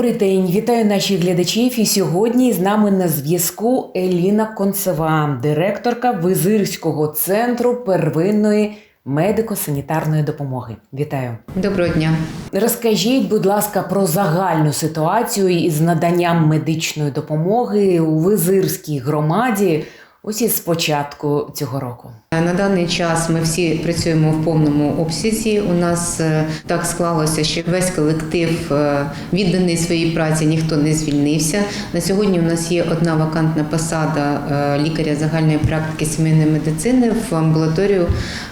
Добрий день, вітаю наших глядачів. І сьогодні з нами на зв'язку Еліна Концева, директорка Визирського центру первинної медико-санітарної допомоги. Вітаю. Доброго дня. Розкажіть, будь ласка, про загальну ситуацію із наданням медичної допомоги у Визирській громаді. Ось із початку цього року. На даний час ми всі працюємо в повному обсязі. У нас е, так склалося, що весь колектив е, відданий своїй праці, ніхто не звільнився. На сьогодні у нас є одна вакантна посада е, лікаря загальної практики сімейної медицини в амбулаторію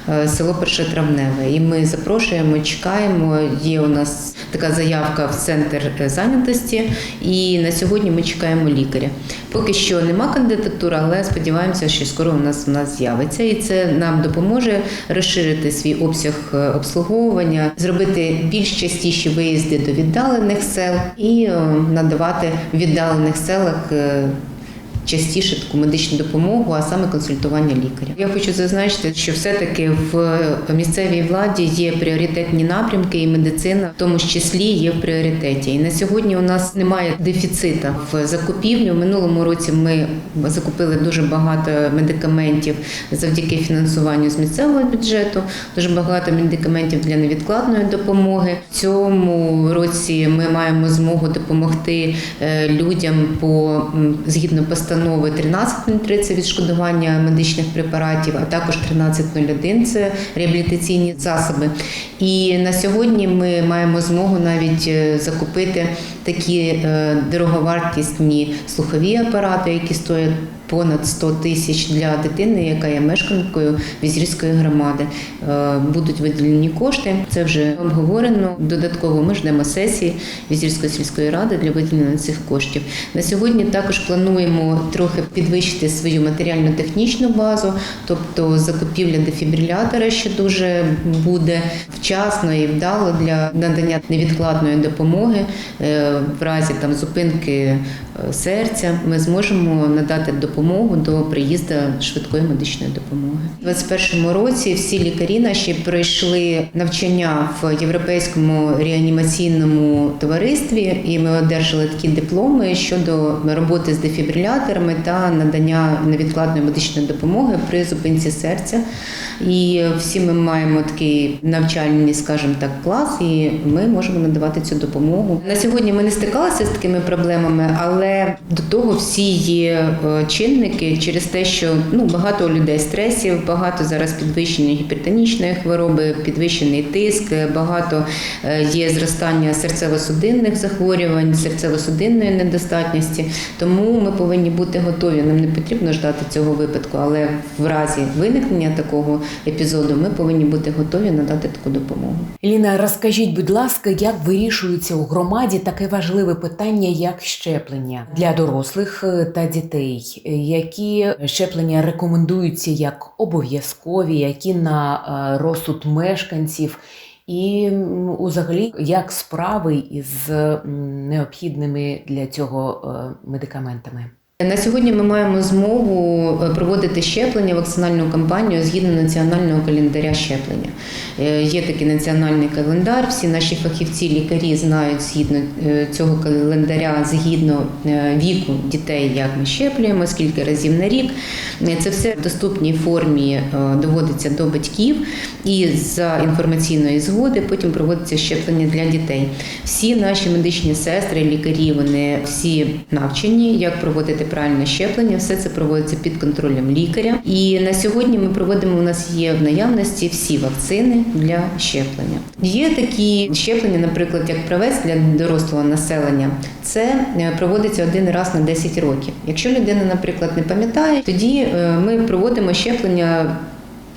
е, село Першотравневе. І ми запрошуємо, чекаємо. Є у нас така заявка в центр е, зайнятості, і на сьогодні ми чекаємо лікаря. Поки що нема кандидатури, але сподіваємося, що скоро у нас у нас з'явиться, і це нам допоможе розширити свій обсяг е, обслуговування, зробити більш частіші виїзди до віддалених сел і е, надавати в віддалених селах. Частіше таку медичну допомогу, а саме консультування лікаря. Я хочу зазначити, що все-таки в місцевій владі є пріоритетні напрямки, і медицина в тому числі є в пріоритеті. І на сьогодні у нас немає дефіцита в закупівлі. У минулому році ми закупили дуже багато медикаментів завдяки фінансуванню з місцевого бюджету. Дуже багато медикаментів для невідкладної допомоги. В цьому році ми маємо змогу допомогти е, людям по згідно постанови 13.03 – це відшкодування медичних препаратів, а також 13.01 – це реабілітаційні засоби. І на сьогодні ми маємо змогу навіть е, закупити такі е, дороговартісні слухові апарати, які стоять понад 100 тисяч для дитини, яка є мешканкою Візрівської громади. Е, Будуть виділені кошти. Це вже обговорено. Додатково ми ждемо сесії Візрівської сільської ради для виділення цих коштів. На сьогодні також плануємо трохи підвищити свою матеріально-технічну базу, тобто закупівля дефібрилятора, що дуже буде вчасно і вдало для надання невідкладної допомоги Е, в разі там зупинки серця. Ми зможемо надати допомогу до приїзду швидкої медичної допомоги. У 2021 році всі лікарі наші пройшли навчання в європейському реанімаційному товаристві, і ми одержали такі дипломи щодо роботи з дефібриляторами та надання невідкладної медичної допомоги при зупинці серця. І всі ми маємо такий навчальний, скажімо так, клас, і ми можемо надавати цю допомогу. На сьогодні ми не стикалися з такими проблемами, але до того всі є е, чинники через те, що ну багато людей стресів, багато зараз підвищення гіпертонічної хвороби, підвищений тиск, багато е, є зростання серцево-судинних захворювань, серцево-судинної недостатності. Тому ми повинні бути готові. Нам не потрібно ждати цього випадку, але в разі виникнення такого епізоду ми повинні бути готові надати таку допомогу. Еліна, розкажіть, будь ласка, як вирішується у громаді таке важливе питання, як щеплення для дорослих е, та дітей? Які щеплення рекомендуються як обов'язкові, які на е, розсуд мешканців? І узагалі, як справи із необхідними для цього е, медикаментами? На сьогодні ми маємо змогу е, проводити щеплення, вакцинальну кампанію згідно національного календаря щеплення. Е, Є такий національний календар. Всі наші фахівці, лікарі знають згідно е, цього календаря, згідно віку дітей, як ми щеплюємо, скільки разів на рік. Це все в доступній формі доводиться до батьків і за інформаційної згоди потім проводиться щеплення для дітей. Всі наші медичні сестри, лікарі, вони всі навчені, як проводити правильне щеплення. Все це проводиться під контролем лікаря. І на сьогодні ми проводимо. У нас є в наявності всі вакцини для щеплення. Є такі щеплення, наприклад, як правець для дорослого населення. Це е, проводиться один раз на 10 років. Якщо людина, наприклад, не пам'ятає, тоді е, ми проводимо щеплення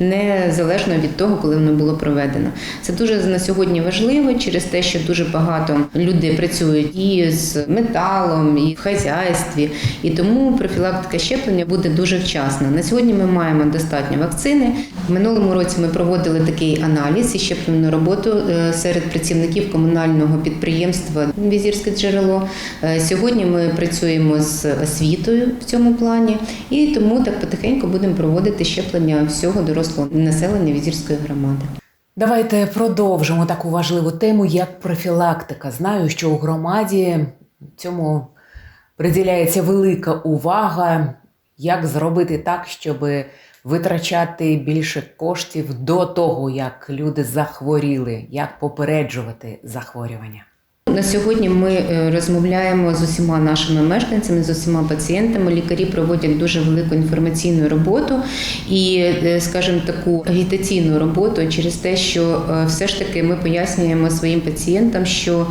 незалежно від того, коли воно було проведено. Це дуже на сьогодні важливо через те, що дуже багато людей працюють і з металом, і в хазяйстві, і тому профілактика щеплення буде дуже вчасна. На сьогодні ми маємо достатньо вакцини. В минулому році ми проводили такий аналіз і щеплювальну роботу е, серед працівників комунального підприємства Візірське джерело. Е, Сьогодні ми працюємо з освітою в цьому плані, і тому так потихеньку будемо проводити щеплення всього дорослого населення Візірської громади. Давайте продовжимо таку важливу тему, як профілактика. Знаю, що у громаді цьому приділяється велика увага, як зробити так, щоб витрачати більше коштів до того, як люди захворіли, як попереджувати захворювання. На сьогодні ми е, розмовляємо з усіма нашими мешканцями, з усіма пацієнтами. Лікарі проводять дуже велику інформаційну роботу і, е, скажімо, таку агітаційну роботу через те, що е, все ж таки ми пояснюємо своїм пацієнтам, що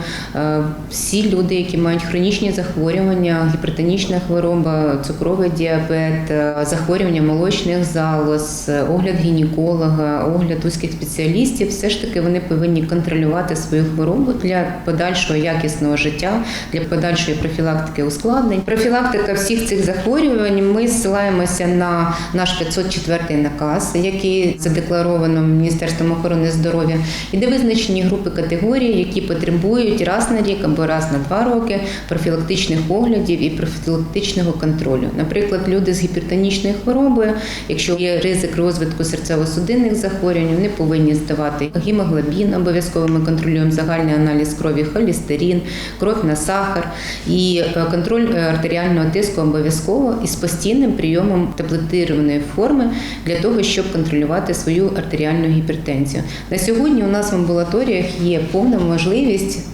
всі люди, які мають хронічні захворювання, гіпертонічна хвороба, цукровий діабет, захворювання молочних залоз, огляд гінеколога, огляд узких спеціалістів, все ж таки вони повинні контролювати свою хворобу для подальшого якісного життя, для подальшої профілактики ускладнень. Профілактика всіх цих захворювань. Ми зсилаємося на наш 504 наказ, який задекларовано Міністерством охорони здоров'я, і де визначені групи категорій, які потребують раз на рік або раз на два роки профілактичних оглядів і профілактичного контролю. Наприклад, люди з гіпертонічною хворобою, якщо є ризик розвитку серцево-судинних захворювань, вони повинні здавати гемоглобін, обов'язково ми контролюємо загальний аналіз крові, холестерин, кров на сахар і е, контроль е, артеріального тиску обов'язково із постійним прийомом таблетированої форми для того, щоб контролювати свою артеріальну гіпертензію. На сьогодні у нас в амбулаторіях є повна можливість.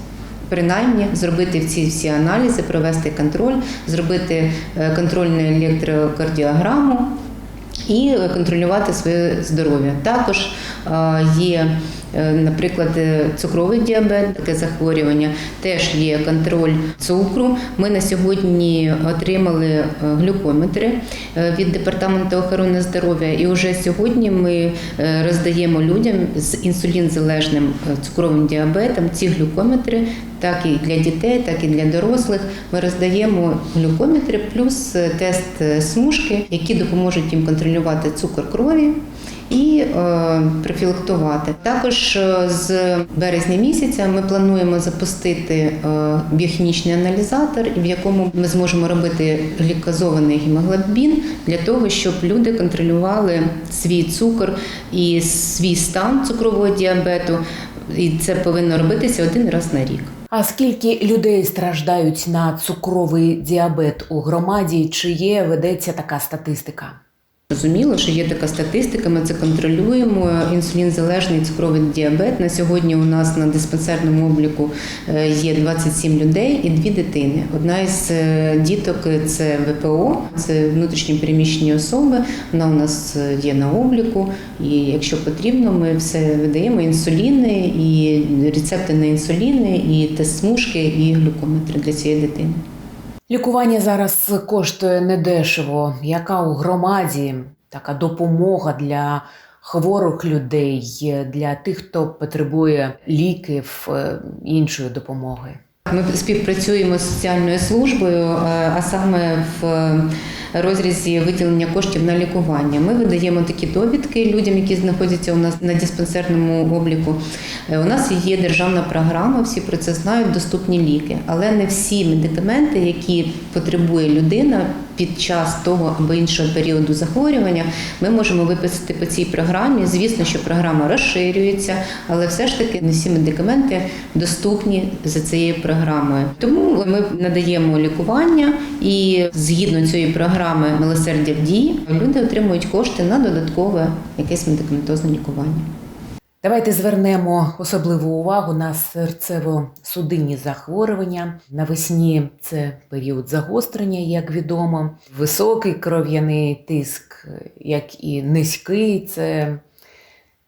Принаймні зробити ці всі аналізи, провести контроль, зробити е, контрольну електрокардіограму і е, контролювати своє здоров'я. Також е, є, наприклад, е, цукровий діабет, таке захворювання, теж є контроль цукру. Ми на сьогодні отримали е, глюкометри е, від департаменту охорони здоров'я, і вже сьогодні ми е, роздаємо людям з інсулінзалежним е, цукровим діабетом ці глюкометри. Так і для дітей, так і для дорослих. Ми роздаємо глюкометри плюс е, тест е, смужки, які допоможуть їм контролювати цукор крові і е, профілактувати. Також е, з березня місяця ми плануємо запустити е, біохімічний аналізатор, в якому ми зможемо робити глікозований гемоглобін для того, щоб люди контролювали свій цукор і свій стан цукрового діабету. І це повинно робитися один раз на рік. А скільки людей страждають на цукровий діабет у громаді? Чи є ведеться така статистика? Зрозуміло, що є така статистика, ми це контролюємо. Інсулінзалежний цукровий діабет. На сьогодні у нас на диспансерному обліку е, є 27 людей і дві дитини. Одна із е, діток це ВПО, це внутрішні переміщені особи. Вона у нас е, є на обліку, і якщо потрібно, ми все видаємо інсуліни, і рецепти на інсуліни, і тест смужки, і глюкометри для цієї дитини. Лікування зараз коштує недешево. Яка у громаді така допомога для хворих людей, для тих, хто потребує ліків, е, іншої допомоги? Ми співпрацюємо з соціальною службою, е, а саме в розрізі виділення коштів на лікування. Ми видаємо такі довідки людям, які знаходяться у нас на диспансерному обліку. Е, У нас є державна програма, всі про це знають, доступні ліки, але не всі медикаменти, які потребує людина під час того або іншого періоду захворювання, ми можемо виписати по цій програмі. Звісно, що програма розширюється, але все ж таки не всі медикаменти доступні за цією програмою. Тому ми надаємо лікування, і згідно цієї програми милосердя в дії люди отримують кошти на додаткове якесь медикаментозне лікування. Давайте звернемо особливу увагу на серцево-судинні захворювання. Навесні це період загострення, як відомо. Високий кров'яний тиск, як і низький, це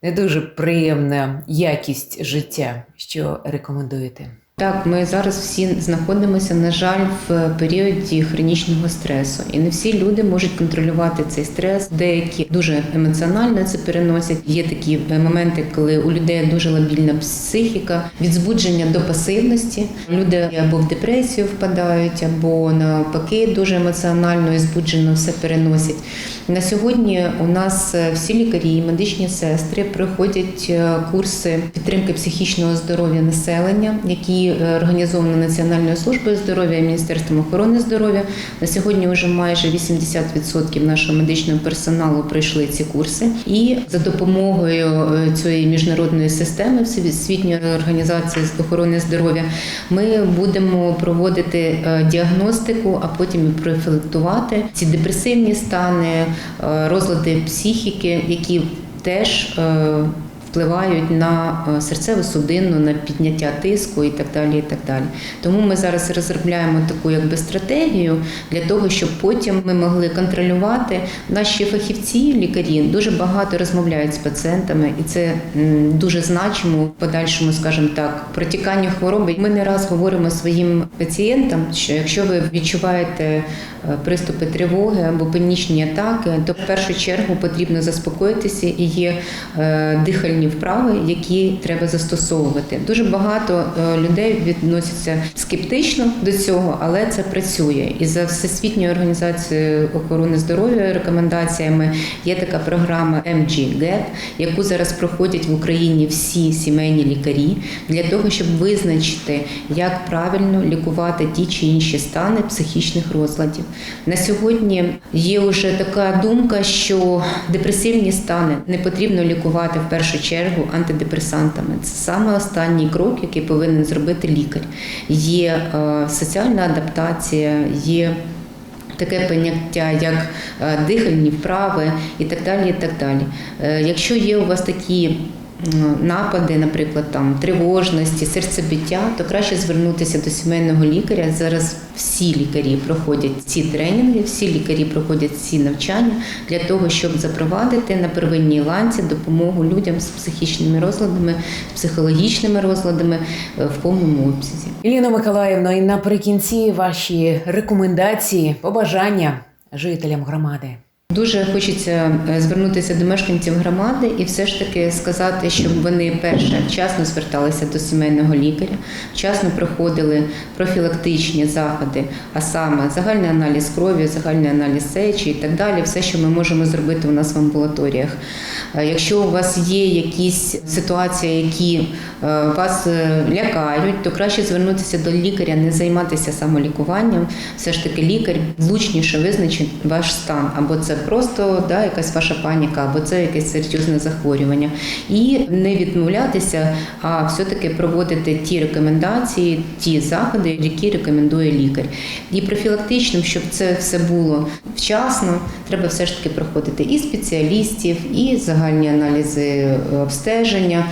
не дуже приємна якість життя, що рекомендуєте. Так, ми зараз всі знаходимося, на жаль, в періоді хронічного стресу, і не всі люди можуть контролювати цей стрес. Деякі дуже емоціонально це переносять. Є такі моменти, коли у людей дуже лабільна психіка, від збудження до пасивності. Люди або в депресію впадають, або навпаки дуже емоціонально і збуджено все переносять. На сьогодні у нас всі лікарі, і медичні сестри проходять е, курси підтримки психічного здоров'я населення, які е, організовані Національною службою здоров'я і Міністерством охорони здоров'я. На сьогодні вже майже 80% нашого медичного персоналу пройшли ці курси, і за допомогою е, цієї міжнародної системи Всесвітньої організації охорони здоров'я ми будемо проводити е, діагностику, а потім і профілактувати ці депресивні стани, розлади психіки, які теж впливають на е, серцево-судинну, на підняття тиску і так далі. І так далі. Тому ми зараз розробляємо таку якби стратегію для того, щоб потім ми могли контролювати наші фахівці, лікарі дуже багато розмовляють з пацієнтами, і це дуже значимо в подальшому, скажімо так, протіканню хвороби. Ми не раз говоримо своїм пацієнтам, що якщо ви відчуваєте е, приступи тривоги або панічні атаки, то в першу чергу потрібно заспокоїтися і є е, дихальні вправи, які треба застосовувати. Дуже багато е, людей відносяться скептично до цього, але це працює. І за всесвітньою організацією охорони здоров'я рекомендаціями є така програма MG-GET, яку зараз проходять в Україні всі сімейні лікарі для того, щоб визначити, як правильно лікувати ті чи інші стани психічних розладів. На сьогодні є вже така думка, що депресивні стани не потрібно лікувати в першу чергу антидепресантами. Це саме останній крок, який повинен зробити лікар. Є е, соціальна адаптація, є таке поняття, як е, дихальні вправи і так далі. І так далі. Е, Якщо є у вас такі напади, наприклад, там тривожності, серцебиття, то краще звернутися до сімейного лікаря. Зараз всі лікарі проходять ці тренінги, всі лікарі проходять ці навчання для того, щоб запровадити на первинній ланці допомогу людям з психічними розладами, психологічними розладами е, в повному обсязі. Іліно Миколаївно, і наприкінці ваші рекомендації, побажання жителям громади. Дуже хочеться е, звернутися до мешканців громади і все ж таки сказати, щоб вони перше вчасно зверталися до сімейного лікаря, вчасно проходили профілактичні заходи, а саме загальний аналіз крові, загальний аналіз сечі і так далі, все, що ми можемо зробити у нас в амбулаторіях. Е, Якщо у вас є якісь ситуації, які е, вас лякають, то краще звернутися до лікаря, не займатися самолікуванням. Все ж таки лікар влучніше визначить ваш стан, або це просто да, якась ваша паніка, або це якесь серйозне захворювання. І не відмовлятися, а все-таки проводити ті рекомендації, ті заходи, які рекомендує лікар. І профілактичним, щоб це все було вчасно, треба все ж таки проходити і спеціалістів, і загальні аналізи е, обстеження.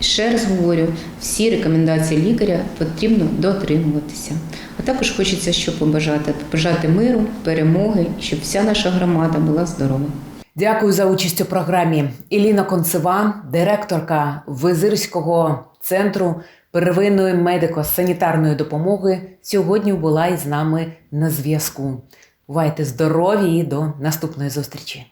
Ще раз говорю, всі рекомендації лікаря потрібно дотримуватися. А також хочеться що побажати: побажати миру, перемоги, щоб вся наша громада була здорова. Дякую за участь у програмі. Іліна Концева, директорка Визирського центру первинної медико-санітарної допомоги, сьогодні була із нами на зв'язку. Бувайте здорові і до наступної зустрічі!